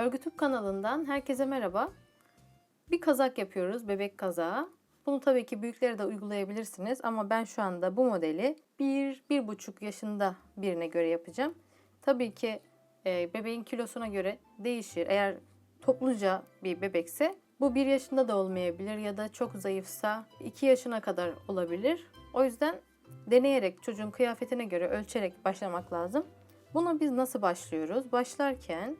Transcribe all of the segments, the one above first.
Örgütüp kanalından herkese merhaba. Bir kazak yapıyoruz, bebek kazağı. Bunu tabii ki büyüklere de uygulayabilirsiniz ama ben şu anda bu modeli 1-1,5 yaşında birine göre yapacağım. Tabii ki e, bebeğin kilosuna göre değişir. Eğer topluca bir bebekse bu 1 yaşında da olmayabilir ya da çok zayıfsa 2 yaşına kadar olabilir. O yüzden deneyerek çocuğun kıyafetine göre ölçerek başlamak lazım. Buna biz nasıl başlıyoruz? Başlarken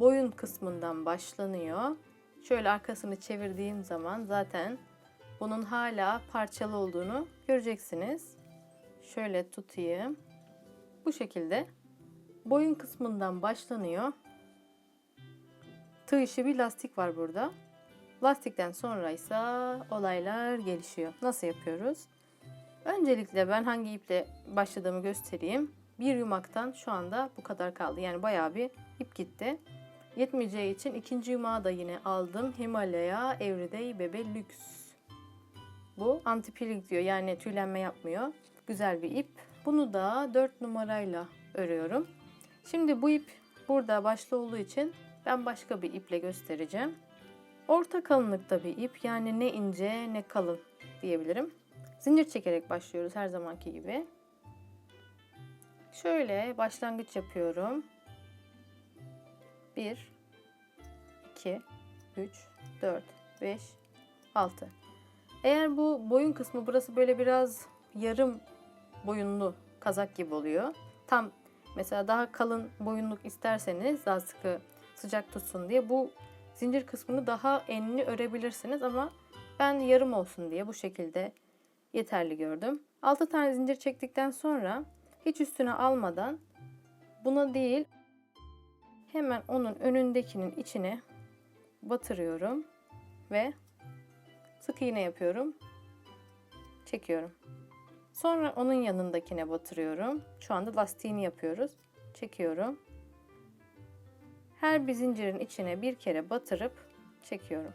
boyun kısmından başlanıyor. Şöyle arkasını çevirdiğim zaman zaten bunun hala parçalı olduğunu göreceksiniz. Şöyle tutayım. Bu şekilde boyun kısmından başlanıyor. Tığ işi bir lastik var burada. Lastikten sonra ise olaylar gelişiyor. Nasıl yapıyoruz? Öncelikle ben hangi iple başladığımı göstereyim. Bir yumaktan şu anda bu kadar kaldı. Yani bayağı bir ip gitti. Yetmeyeceği için ikinci yumağı da yine aldım. Himalaya Everyday Bebe Lux. Bu anti peeling diyor. Yani tüylenme yapmıyor. Güzel bir ip. Bunu da 4 numarayla örüyorum. Şimdi bu ip burada başlı olduğu için ben başka bir iple göstereceğim. Orta kalınlıkta bir ip. Yani ne ince ne kalın diyebilirim. Zincir çekerek başlıyoruz her zamanki gibi. Şöyle başlangıç yapıyorum. 1 2 3 4 5 6 Eğer bu boyun kısmı burası böyle biraz yarım boyunlu kazak gibi oluyor. Tam mesela daha kalın boyunluk isterseniz daha sıkı sıcak tutsun diye bu zincir kısmını daha enli örebilirsiniz ama ben yarım olsun diye bu şekilde yeterli gördüm. 6 tane zincir çektikten sonra hiç üstüne almadan buna değil hemen onun önündekinin içine batırıyorum ve sık iğne yapıyorum. Çekiyorum. Sonra onun yanındakine batırıyorum. Şu anda lastiğini yapıyoruz. Çekiyorum. Her bir zincirin içine bir kere batırıp çekiyorum.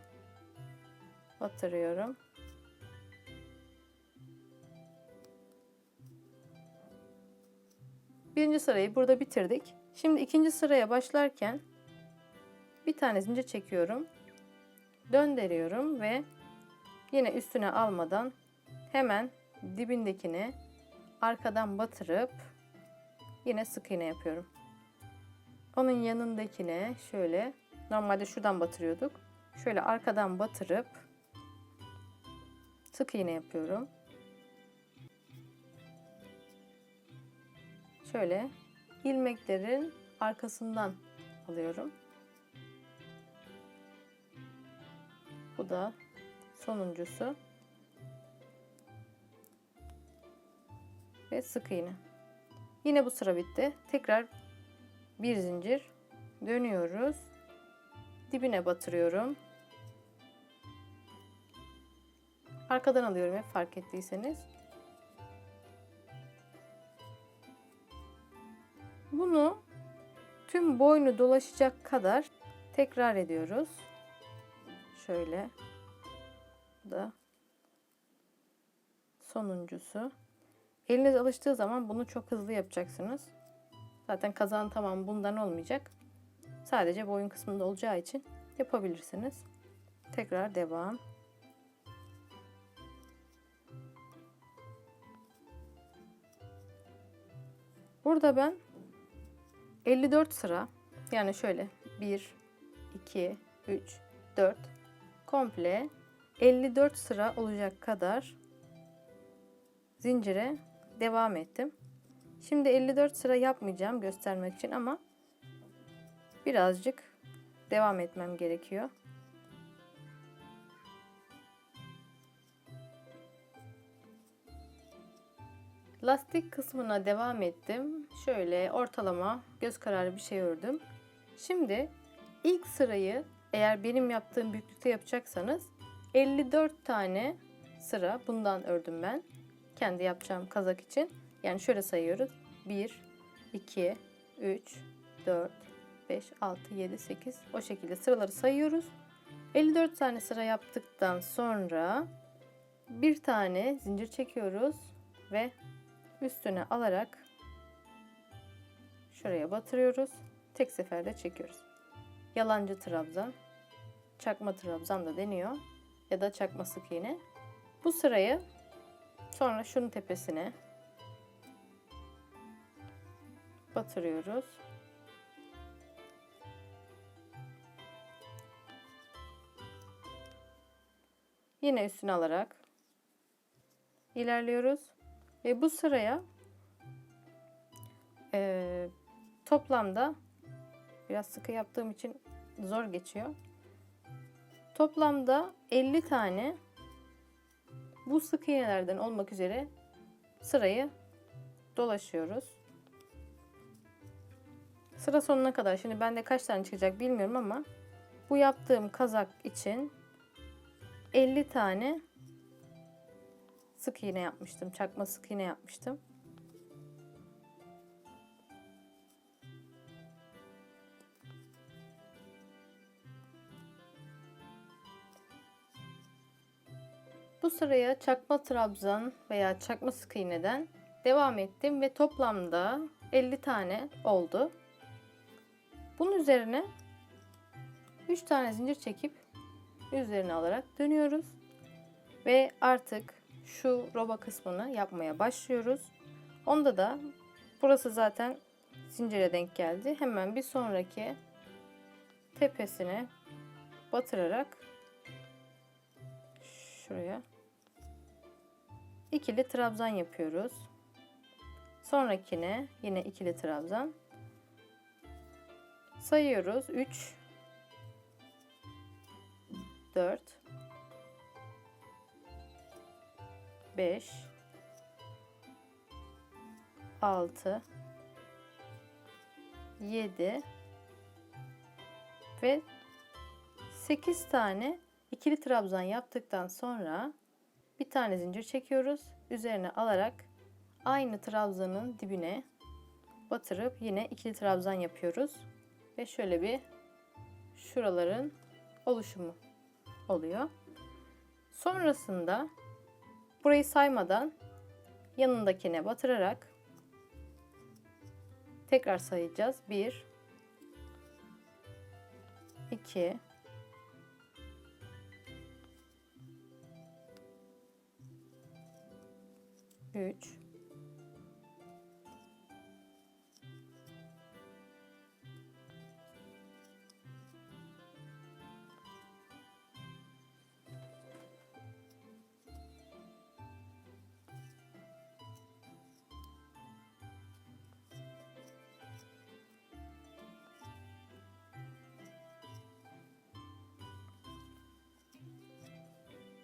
Batırıyorum. Birinci sırayı burada bitirdik. Şimdi ikinci sıraya başlarken bir tane zincir çekiyorum. Döndürüyorum ve yine üstüne almadan hemen dibindekine arkadan batırıp yine sık iğne yapıyorum. Onun yanındakine şöyle normalde şuradan batırıyorduk. Şöyle arkadan batırıp sık iğne yapıyorum. Şöyle ilmeklerin arkasından alıyorum. Bu da sonuncusu. Ve sık iğne. Yine bu sıra bitti. Tekrar bir zincir dönüyoruz. Dibine batırıyorum. Arkadan alıyorum hep fark ettiyseniz. Bunu tüm boynu dolaşacak kadar tekrar ediyoruz. Şöyle. Da sonuncusu. Eliniz alıştığı zaman bunu çok hızlı yapacaksınız. Zaten kazan tamam bundan olmayacak. Sadece boyun kısmında olacağı için yapabilirsiniz. Tekrar devam. Burada ben 54 sıra yani şöyle 1 2 3 4 komple 54 sıra olacak kadar zincire devam ettim. Şimdi 54 sıra yapmayacağım göstermek için ama birazcık devam etmem gerekiyor. Lastik kısmına devam ettim. Şöyle ortalama göz kararı bir şey ördüm. Şimdi ilk sırayı eğer benim yaptığım büyüklükte yapacaksanız 54 tane sıra bundan ördüm ben. Kendi yapacağım kazak için. Yani şöyle sayıyoruz. 1, 2, 3, 4, 5, 6, 7, 8 o şekilde sıraları sayıyoruz. 54 tane sıra yaptıktan sonra bir tane zincir çekiyoruz ve üstüne alarak şuraya batırıyoruz. Tek seferde çekiyoruz. yalancı trabzan, çakma trabzan da deniyor ya da çakma sık iğne. Bu sırayı sonra şunun tepesine batırıyoruz. Yine üstüne alarak ilerliyoruz. Ve bu sıraya eee, toplamda biraz sıkı yaptığım için zor geçiyor. Toplamda 50 tane bu sık iğnelerden olmak üzere sırayı dolaşıyoruz. Sıra sonuna kadar. Şimdi bende kaç tane çıkacak bilmiyorum ama bu yaptığım kazak için 50 tane sık iğne yapmıştım. Çakma sık iğne yapmıştım. Bu sıraya çakma trabzan veya çakma sık iğneden devam ettim ve toplamda 50 tane oldu. Bunun üzerine 3 tane zincir çekip üzerine alarak dönüyoruz. Ve artık şu roba kısmını yapmaya başlıyoruz. Onda da burası zaten zincire denk geldi. Hemen bir sonraki tepesine batırarak şuraya ikili trabzan yapıyoruz. Sonrakine yine ikili trabzan. Sayıyoruz. 3 4 5 6 7 ve 8 tane ikili trabzan yaptıktan sonra bir tane zincir çekiyoruz. Üzerine alarak aynı trabzanın dibine batırıp yine ikili trabzan yapıyoruz. Ve şöyle bir şuraların oluşumu oluyor. Sonrasında burayı saymadan yanındakine batırarak tekrar sayacağız. 1 2 3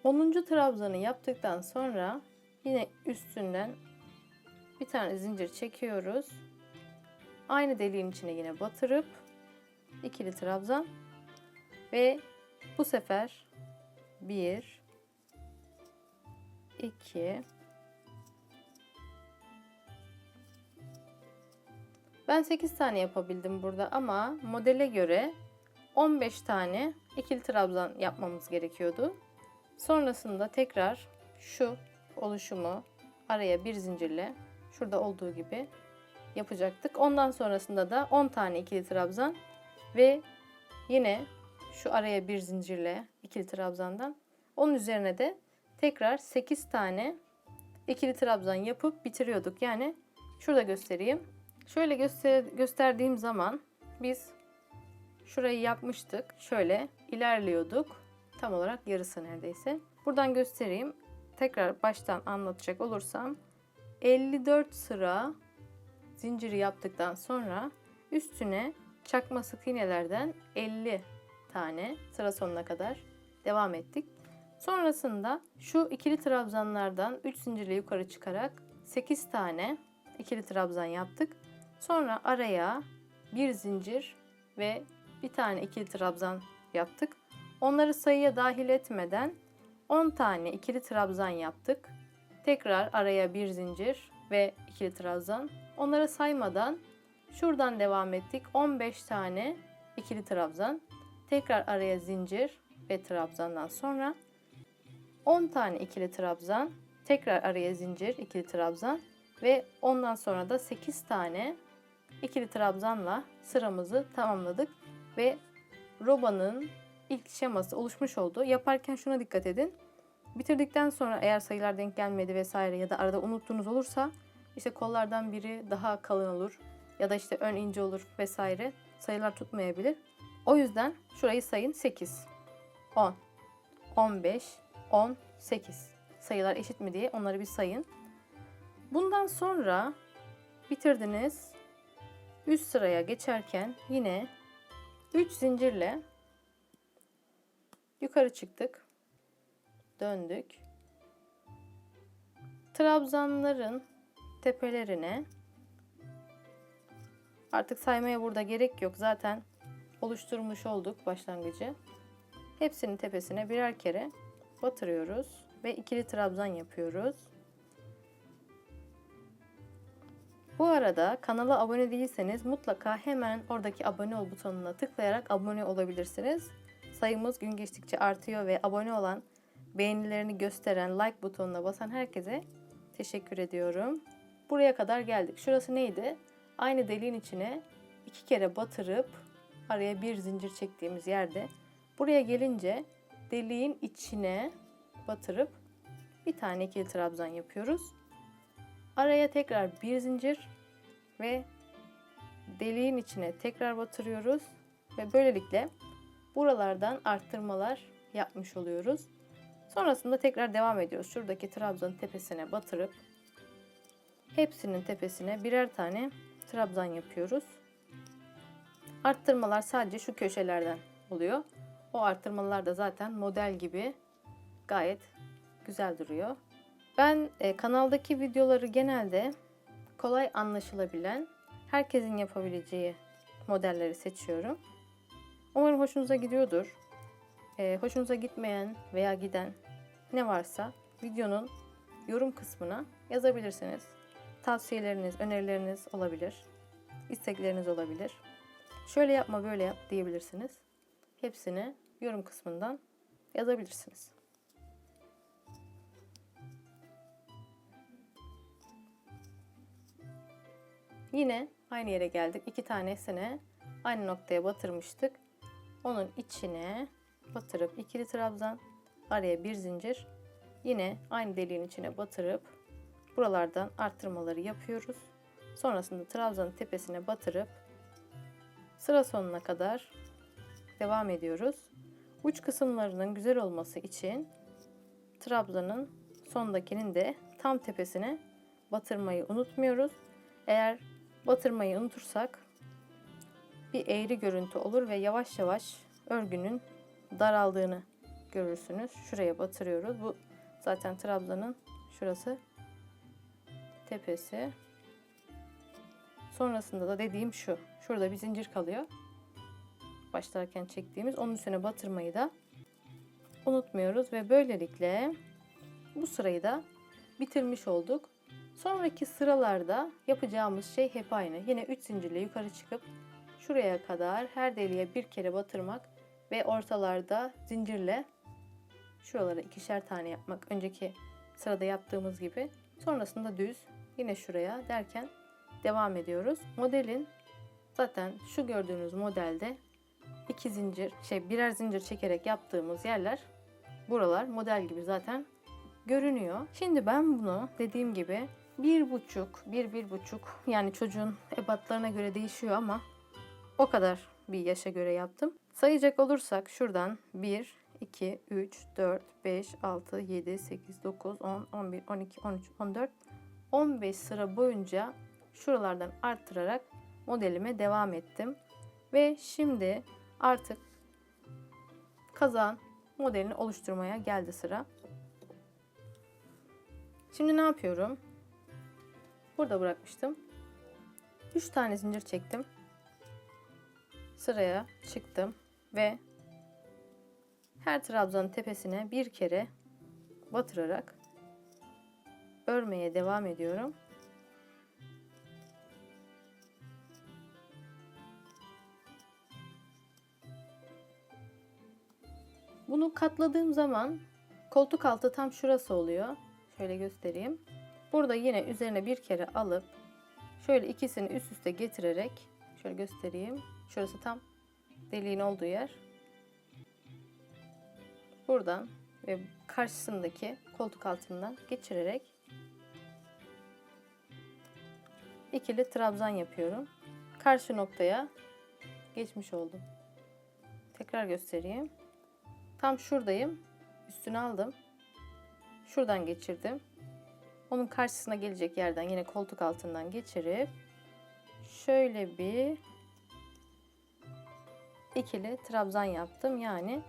10. trabzanı yaptıktan sonra yine üstünden bir tane zincir çekiyoruz. Aynı deliğin içine yine batırıp ikili trabzan ve bu sefer 1 2 Ben 8 tane yapabildim burada ama modele göre 15 tane ikili trabzan yapmamız gerekiyordu. Sonrasında tekrar şu oluşumu araya bir zincirle şurada olduğu gibi yapacaktık. Ondan sonrasında da 10 tane ikili trabzan ve yine şu araya bir zincirle ikili trabzandan onun üzerine de tekrar 8 tane ikili trabzan yapıp bitiriyorduk. Yani şurada göstereyim. Şöyle göster gösterdiğim zaman biz şurayı yapmıştık. Şöyle ilerliyorduk. Tam olarak yarısı neredeyse. Buradan göstereyim. Tekrar baştan anlatacak olursam 54 sıra zinciri yaptıktan sonra üstüne çakma sık iğnelerden 50 tane sıra sonuna kadar devam ettik. Sonrasında şu ikili trabzanlardan 3 zincirle yukarı çıkarak 8 tane ikili trabzan yaptık. Sonra araya bir zincir ve bir tane ikili trabzan yaptık. Onları sayıya dahil etmeden 10 tane ikili trabzan yaptık. Tekrar araya bir zincir ve ikili trabzan. Onları saymadan şuradan devam ettik. 15 tane ikili trabzan. Tekrar araya zincir ve trabzandan sonra 10 tane ikili trabzan. Tekrar araya zincir, ikili trabzan ve ondan sonra da 8 tane ikili trabzanla sıramızı tamamladık ve robanın ilk şeması oluşmuş oldu. Yaparken şuna dikkat edin. Bitirdikten sonra eğer sayılar denk gelmedi vesaire ya da arada unuttuğunuz olursa işte kollardan biri daha kalın olur ya da işte ön ince olur vesaire sayılar tutmayabilir. O yüzden şurayı sayın 8, 10, 15, 10, 8 sayılar eşit mi diye onları bir sayın. Bundan sonra bitirdiniz. Üst sıraya geçerken yine 3 zincirle yukarı çıktık. Döndük. Trabzanların tepelerine artık saymaya burada gerek yok. Zaten oluşturmuş olduk başlangıcı. Hepsinin tepesine birer kere batırıyoruz ve ikili trabzan yapıyoruz. Bu arada kanala abone değilseniz mutlaka hemen oradaki abone ol butonuna tıklayarak abone olabilirsiniz. Sayımız gün geçtikçe artıyor ve abone olan, beğenilerini gösteren, like butonuna basan herkese teşekkür ediyorum. Buraya kadar geldik. Şurası neydi? Aynı deliğin içine iki kere batırıp araya bir zincir çektiğimiz yerde. Buraya gelince deliğin içine batırıp bir tane ikili trabzan yapıyoruz. Araya tekrar bir zincir ve deliğin içine tekrar batırıyoruz ve böylelikle buralardan arttırmalar yapmış oluyoruz. Sonrasında tekrar devam ediyoruz. Şuradaki trabzanın tepesine batırıp hepsinin tepesine birer tane trabzan yapıyoruz. Arttırmalar sadece şu köşelerden oluyor. O arttırmalar da zaten model gibi gayet güzel duruyor. Ben e, kanaldaki videoları genelde kolay anlaşılabilen, herkesin yapabileceği modelleri seçiyorum. Umarım hoşunuza gidiyordur. E, hoşunuza gitmeyen veya giden ne varsa videonun yorum kısmına yazabilirsiniz. Tavsiyeleriniz, önerileriniz olabilir. istekleriniz olabilir. Şöyle yapma, böyle yap diyebilirsiniz. Hepsini yorum kısmından yazabilirsiniz. Yine aynı yere geldik. İki tanesine aynı noktaya batırmıştık. Onun içine batırıp ikili trabzan, araya bir zincir. Yine aynı deliğin içine batırıp buralardan arttırmaları yapıyoruz. Sonrasında trabzanın tepesine batırıp sıra sonuna kadar devam ediyoruz. Uç kısımlarının güzel olması için trabzanın sondakinin de tam tepesine batırmayı unutmuyoruz. Eğer batırmayı unutursak bir eğri görüntü olur ve yavaş yavaş örgünün daraldığını görürsünüz. Şuraya batırıyoruz. Bu zaten trabzanın şurası tepesi. Sonrasında da dediğim şu. Şurada bir zincir kalıyor. Başlarken çektiğimiz. Onun üstüne batırmayı da unutmuyoruz ve böylelikle bu sırayı da bitirmiş olduk. Sonraki sıralarda yapacağımız şey hep aynı. Yine 3 zincirle yukarı çıkıp şuraya kadar her deliğe bir kere batırmak ve ortalarda zincirle şuralara ikişer tane yapmak. Önceki sırada yaptığımız gibi. Sonrasında düz yine şuraya derken devam ediyoruz. Modelin zaten şu gördüğünüz modelde iki zincir şey birer zincir çekerek yaptığımız yerler buralar model gibi zaten görünüyor. Şimdi ben bunu dediğim gibi bir buçuk, bir bir buçuk yani çocuğun ebatlarına göre değişiyor ama o kadar bir yaşa göre yaptım. Sayacak olursak şuradan 1, 2, 3, 4, 5, 6, 7, 8, 9, 10, 11, 12, 13, 14, 15 sıra boyunca şuralardan arttırarak modelime devam ettim. Ve şimdi artık kazan modelini oluşturmaya geldi sıra. Şimdi ne yapıyorum? Burada bırakmıştım. 3 tane zincir çektim. Sıraya çıktım ve her trabzanın tepesine bir kere batırarak örmeye devam ediyorum. Bunu katladığım zaman koltuk altı tam şurası oluyor. Şöyle göstereyim. Burada yine üzerine bir kere alıp şöyle ikisini üst üste getirerek şöyle göstereyim. Şurası tam deliğin olduğu yer. buradan ve karşısındaki koltuk altından geçirerek ikili trabzan yapıyorum. Karşı noktaya geçmiş oldum. Tekrar göstereyim. Tam şuradayım. Üstüne aldım. Şuradan geçirdim. Onun karşısına gelecek yerden yine koltuk altından geçirip şöyle bir ikili trabzan yaptım. Yani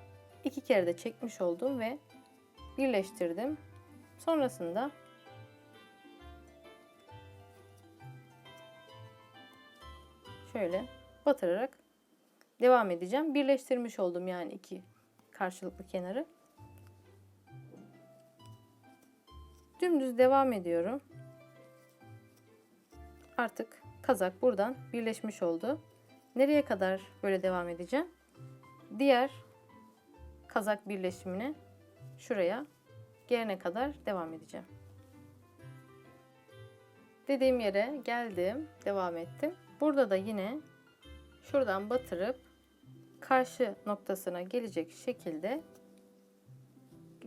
iki kere de çekmiş oldum ve birleştirdim. Sonrasında şöyle batırarak devam edeceğim. Birleştirmiş oldum yani iki karşılıklı kenarı. Dümdüz devam ediyorum. Artık kazak buradan birleşmiş oldu. Nereye kadar böyle devam edeceğim? Diğer kazak birleşimine şuraya gelene kadar devam edeceğim. Dediğim yere geldim, devam ettim. Burada da yine şuradan batırıp karşı noktasına gelecek şekilde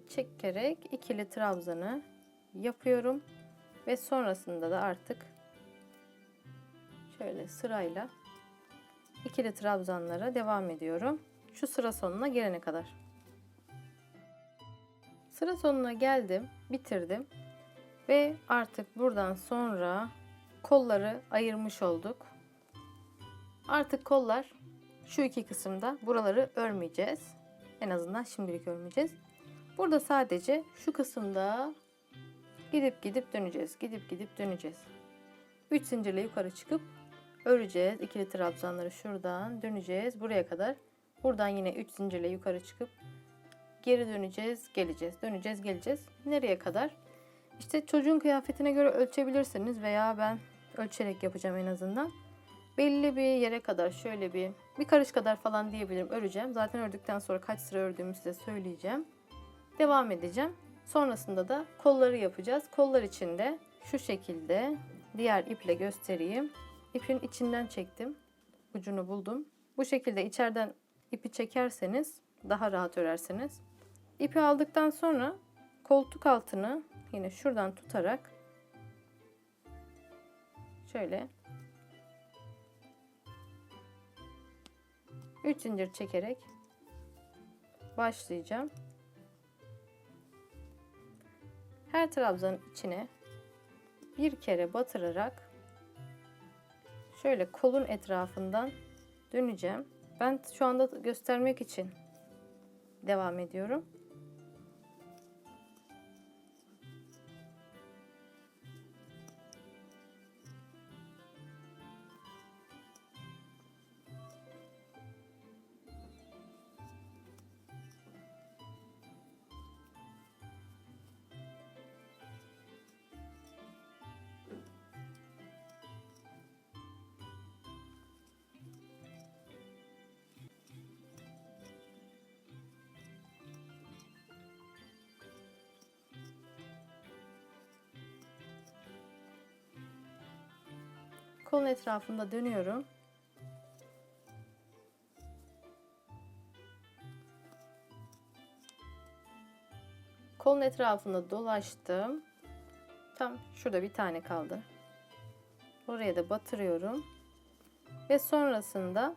çekerek ikili trabzanı yapıyorum ve sonrasında da artık şöyle sırayla ikili trabzanlara devam ediyorum. Şu sıra sonuna gelene kadar. Sıra sonuna geldim, bitirdim. Ve artık buradan sonra kolları ayırmış olduk. Artık kollar şu iki kısımda buraları örmeyeceğiz. En azından şimdilik örmeyeceğiz. Burada sadece şu kısımda gidip gidip döneceğiz. Gidip gidip döneceğiz. 3 zincirle yukarı çıkıp öreceğiz. İkili trabzanları şuradan döneceğiz buraya kadar. Buradan yine 3 zincirle yukarı çıkıp geri döneceğiz, geleceğiz. Döneceğiz, geleceğiz. Nereye kadar? İşte çocuğun kıyafetine göre ölçebilirsiniz veya ben ölçerek yapacağım en azından. Belli bir yere kadar şöyle bir bir karış kadar falan diyebilirim öreceğim. Zaten ördükten sonra kaç sıra ördüğümü size söyleyeceğim. Devam edeceğim. Sonrasında da kolları yapacağız. Kollar için de şu şekilde diğer iple göstereyim. İpin içinden çektim. Ucunu buldum. Bu şekilde içeriden ipi çekerseniz daha rahat örersiniz. İpi aldıktan sonra koltuk altını yine şuradan tutarak şöyle 3 zincir çekerek başlayacağım. Her trabzanın içine bir kere batırarak şöyle kolun etrafından döneceğim. Ben şu anda göstermek için devam ediyorum. Kolun etrafında dönüyorum. Kolun etrafında dolaştım. Tam şurada bir tane kaldı. Oraya da batırıyorum. Ve sonrasında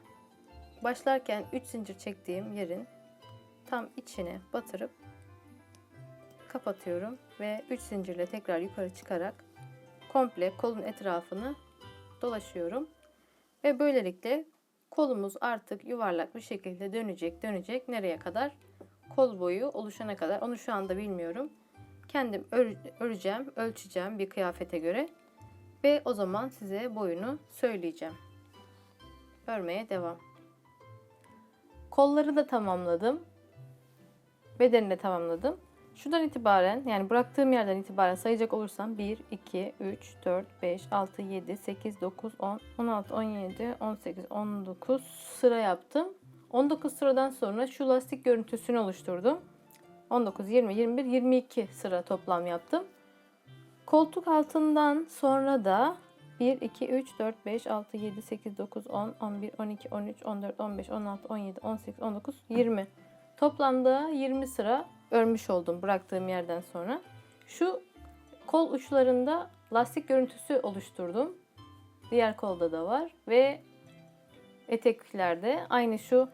başlarken 3 zincir çektiğim yerin tam içine batırıp kapatıyorum ve 3 zincirle tekrar yukarı çıkarak komple kolun etrafını dolaşıyorum. Ve böylelikle kolumuz artık yuvarlak bir şekilde dönecek dönecek. Nereye kadar? Kol boyu oluşana kadar. Onu şu anda bilmiyorum. Kendim ör- öreceğim, ölçeceğim bir kıyafete göre. Ve o zaman size boyunu söyleyeceğim. Örmeye devam. Kolları da tamamladım. Bedenini de tamamladım. Şuradan itibaren yani bıraktığım yerden itibaren sayacak olursam 1, 2, 3, 4, 5, 6, 7, 8, 9, 10, 16, 17, 18, 19 sıra yaptım. 19 sıradan sonra şu lastik görüntüsünü oluşturdum. 19, 20, 21, 22 sıra toplam yaptım. Koltuk altından sonra da 1, 2, 3, 4, 5, 6, 7, 8, 9, 10, 11, 12, 13, 14, 15, 16, 17, 18, 19, 20 Toplamda 20 sıra örmüş oldum bıraktığım yerden sonra. Şu kol uçlarında lastik görüntüsü oluşturdum. Diğer kolda da var ve eteklerde aynı şu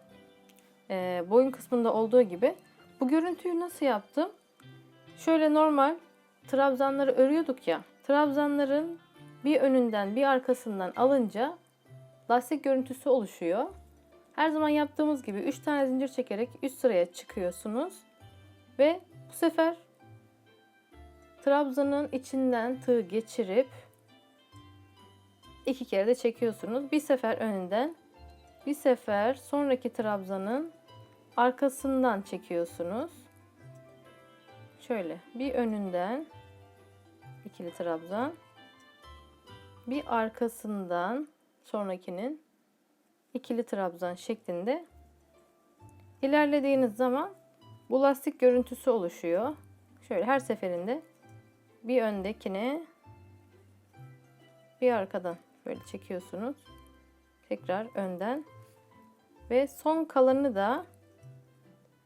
e, boyun kısmında olduğu gibi. Bu görüntüyü nasıl yaptım? Şöyle normal trabzanları örüyorduk ya. Trabzanların bir önünden bir arkasından alınca lastik görüntüsü oluşuyor. Her zaman yaptığımız gibi 3 tane zincir çekerek üst sıraya çıkıyorsunuz. Ve bu sefer trabzanın içinden tığ geçirip iki kere de çekiyorsunuz. Bir sefer önünden, bir sefer sonraki trabzanın arkasından çekiyorsunuz. Şöyle bir önünden ikili trabzan, bir arkasından sonrakinin ikili trabzan şeklinde ilerlediğiniz zaman bu lastik görüntüsü oluşuyor. Şöyle her seferinde bir öndekine bir arkadan böyle çekiyorsunuz. Tekrar önden ve son kalanını da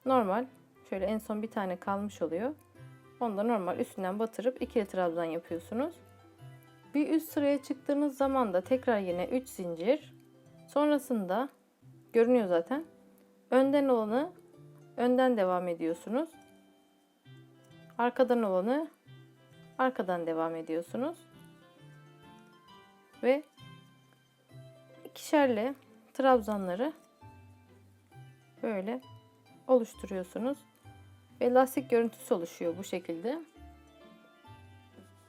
normal şöyle en son bir tane kalmış oluyor. Onu da normal üstünden batırıp ikili trabzan yapıyorsunuz. Bir üst sıraya çıktığınız zaman da tekrar yine 3 zincir. Sonrasında görünüyor zaten. Önden olanı önden devam ediyorsunuz. Arkadan olanı arkadan devam ediyorsunuz. Ve ikişerli trabzanları böyle oluşturuyorsunuz. Ve lastik görüntüsü oluşuyor bu şekilde.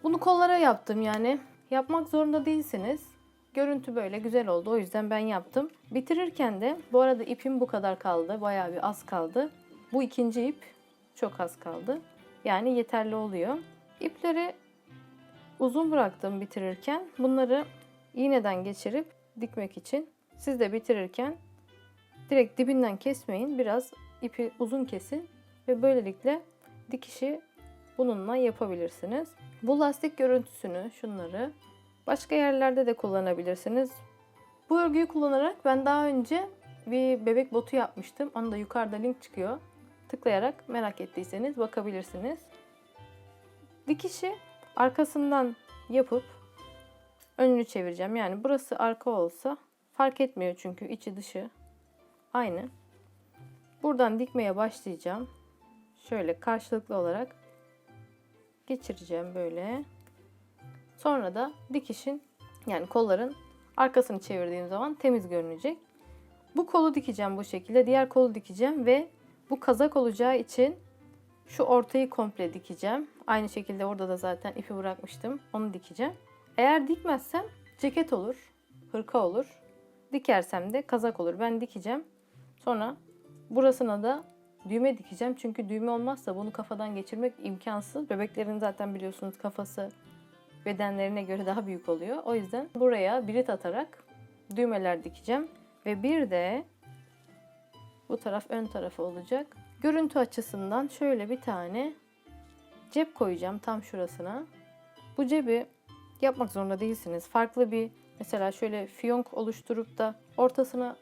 Bunu kollara yaptım yani. Yapmak zorunda değilsiniz. Görüntü böyle güzel oldu. O yüzden ben yaptım. Bitirirken de bu arada ipim bu kadar kaldı. Bayağı bir az kaldı. Bu ikinci ip çok az kaldı. Yani yeterli oluyor. İpleri uzun bıraktım bitirirken. Bunları iğneden geçirip dikmek için. Siz de bitirirken direkt dibinden kesmeyin. Biraz ipi uzun kesin ve böylelikle dikişi bununla yapabilirsiniz. Bu lastik görüntüsünü şunları başka yerlerde de kullanabilirsiniz. Bu örgüyü kullanarak ben daha önce bir bebek botu yapmıştım. Onu da yukarıda link çıkıyor. Tıklayarak merak ettiyseniz bakabilirsiniz. Dikişi arkasından yapıp önünü çevireceğim. Yani burası arka olsa fark etmiyor çünkü içi dışı aynı. Buradan dikmeye başlayacağım. Şöyle karşılıklı olarak geçireceğim böyle. Sonra da dikişin yani kolların arkasını çevirdiğim zaman temiz görünecek. Bu kolu dikeceğim bu şekilde. Diğer kolu dikeceğim ve bu kazak olacağı için şu ortayı komple dikeceğim. Aynı şekilde orada da zaten ipi bırakmıştım. Onu dikeceğim. Eğer dikmezsem ceket olur, hırka olur. Dikersem de kazak olur. Ben dikeceğim. Sonra burasına da düğme dikeceğim. Çünkü düğme olmazsa bunu kafadan geçirmek imkansız. Bebeklerin zaten biliyorsunuz kafası bedenlerine göre daha büyük oluyor. O yüzden buraya birit atarak düğmeler dikeceğim. Ve bir de bu taraf ön tarafı olacak. Görüntü açısından şöyle bir tane cep koyacağım tam şurasına. Bu cebi yapmak zorunda değilsiniz. Farklı bir mesela şöyle fiyonk oluşturup da ortasına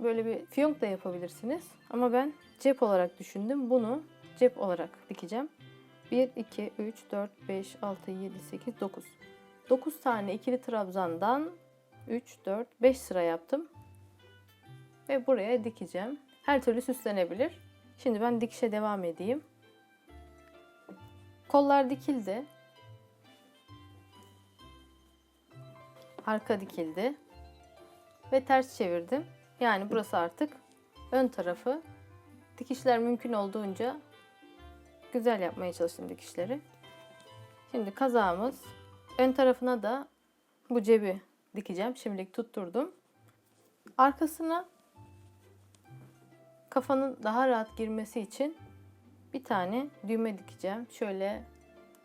böyle bir fiyonk da yapabilirsiniz. Ama ben cep olarak düşündüm. Bunu cep olarak dikeceğim. 1, 2, 3, 4, 5, 6, 7, 8, 9. 9 tane ikili trabzandan 3, 4, 5 sıra yaptım. Ve buraya dikeceğim. Her türlü süslenebilir. Şimdi ben dikişe devam edeyim. Kollar dikildi. Arka dikildi. Ve ters çevirdim. Yani burası artık ön tarafı. Dikişler mümkün olduğunca güzel yapmaya çalıştım dikişleri. Şimdi kazağımız ön tarafına da bu cebi dikeceğim. Şimdilik tutturdum. Arkasına kafanın daha rahat girmesi için bir tane düğme dikeceğim. Şöyle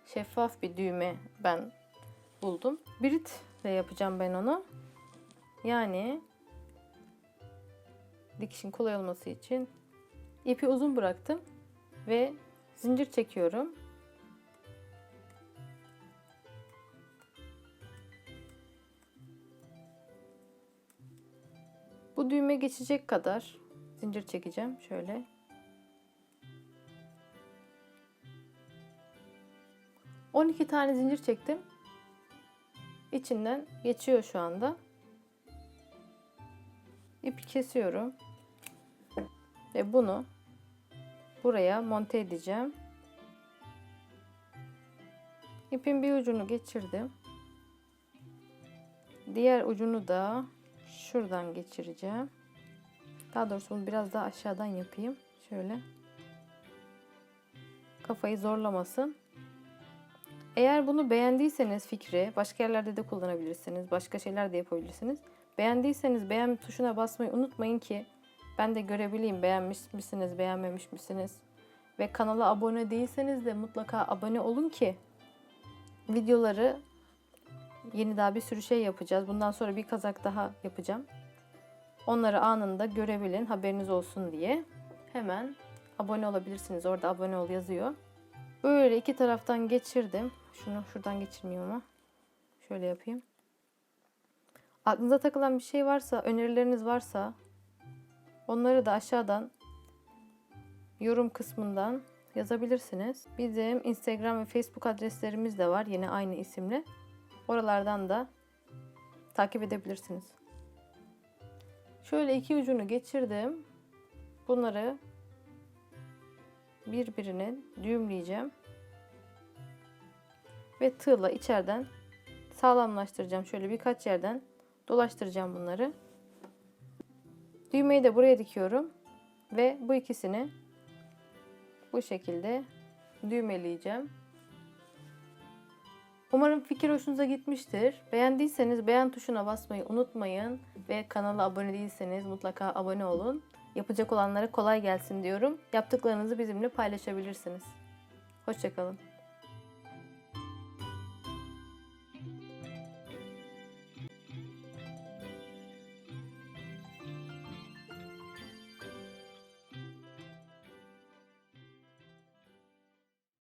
şeffaf bir düğme ben buldum. Birit ile yapacağım ben onu. Yani dikişin kolay olması için ipi uzun bıraktım ve zincir çekiyorum. Bu düğme geçecek kadar zincir çekeceğim şöyle. On iki tane zincir çektim. İçinden geçiyor şu anda. İpi kesiyorum. Ve bunu buraya monte edeceğim. İpin bir ucunu geçirdim. Diğer ucunu da şuradan geçireceğim. Daha doğrusu bunu biraz daha aşağıdan yapayım. Şöyle. Kafayı zorlamasın. Eğer bunu beğendiyseniz fikri başka yerlerde de kullanabilirsiniz. Başka şeyler de yapabilirsiniz. Beğendiyseniz beğen tuşuna basmayı unutmayın ki ben de görebileyim beğenmiş misiniz, beğenmemiş misiniz. Ve kanala abone değilseniz de mutlaka abone olun ki videoları yeni daha bir sürü şey yapacağız. Bundan sonra bir kazak daha yapacağım. Onları anında görebilin, haberiniz olsun diye. Hemen abone olabilirsiniz. Orada abone ol yazıyor. Böyle iki taraftan geçirdim. Şunu şuradan geçirmiyorum ama. Şöyle yapayım. Aklınıza takılan bir şey varsa, önerileriniz varsa onları da aşağıdan yorum kısmından yazabilirsiniz. Bizim Instagram ve Facebook adreslerimiz de var yine aynı isimle. Oralardan da takip edebilirsiniz. Şöyle iki ucunu geçirdim. Bunları birbirine düğümleyeceğim. Ve tığla içeriden sağlamlaştıracağım. Şöyle birkaç yerden dolaştıracağım bunları. Düğmeyi de buraya dikiyorum. Ve bu ikisini bu şekilde düğmeleyeceğim. Umarım fikir hoşunuza gitmiştir. Beğendiyseniz beğen tuşuna basmayı unutmayın. Ve kanala abone değilseniz mutlaka abone olun. Yapacak olanlara kolay gelsin diyorum. Yaptıklarınızı bizimle paylaşabilirsiniz. Hoşçakalın.